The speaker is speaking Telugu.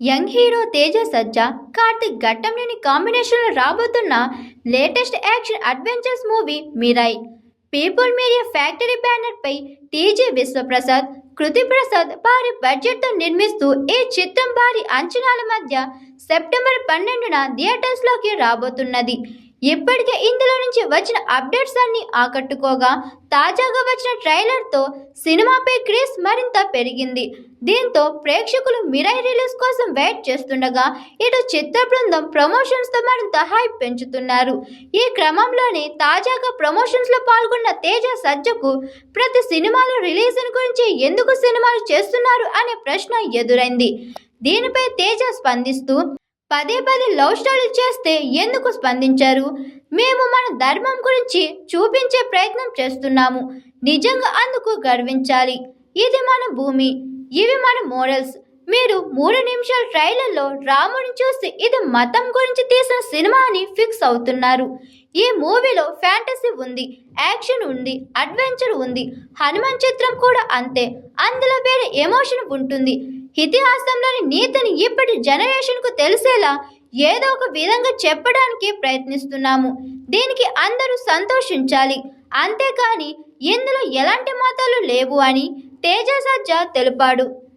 యంగ్ హీరో తేజ సజ్జా కార్తిక్ ఘట్టంలోని కాంబినేషన్లో రాబోతున్న latest action adventures movie Mirai. People Media Factory బ్యానర్పై టీజే విశ్వప్రసాద్ కృతి ప్రసాద్ భారీ బడ్జెట్తో నిర్మిస్తూ ఈ చిత్రం భారీ అంచనాల మధ్య సెప్టెంబర్ పన్నెండున థియేటర్స్లోకి రాబోతున్నది. ఇప్పటికే ఇందులో నుంచి వచ్చిన అప్డేట్స్ అన్ని ఆకట్టుకోగా తాజాగా వచ్చిన ట్రైలర్తో సినిమాపై క్రేజ్ మరింత పెరిగింది. దీంతో ప్రేక్షకులు మిరై రిలీజ్ కోసం వెయిట్ చేస్తుండగా ఇటు చిత్ర బృందం ప్రమోషన్స్తో మరింత హైప్ పెంచుతున్నారు. ఈ క్రమంలోనే తాజాగా ప్రమోషన్స్లో పాల్గొన్న తేజ సజ్జకు ప్రతి సినిమాలో రిలీజ్ గురించి ఎందుకు సినిమాలు చేస్తున్నారు అనే ప్రశ్న ఎదురైంది. దీనిపై తేజ స్పందిస్తూ పదే పదే లవ్ స్టోరీలు చేస్తే ఎందుకు స్పందించారు? మేము మన ధర్మం గురించి చూపించే ప్రయత్నం చేస్తున్నాము. నిజంగా అందుకు గర్వించాలి. ఇది మన భూమి. ఇవి మన మోడల్స్ మీరు మూడు నిమిషాల ట్రైలర్లో రాముడిని చూసి ఇది మతం గురించి తీసిన సినిమా అని ఫిక్స్ అవుతున్నారు. ఈ మూవీలో ఫ్యాంటసీ ఉంది యాక్షన్ ఉంది అడ్వెంచర్ ఉంది హనుమాన్ చిత్రం కూడా అంతే. అందులో వేరే ఎమోషన్ ఉంటుంది. ఇతిహాసంలోని నీతిని ఇప్పటి జనరేషన్కు తెలిసేలా ఏదో ఒక విధంగా చెప్పడానికి ప్రయత్నిస్తున్నాము. దీనికి అందరూ సంతోషించాలి. అంతేకాని ఇందులో ఎలాంటి మతాలు లేవు అని తేజ సజ్జా తెలిపాడు.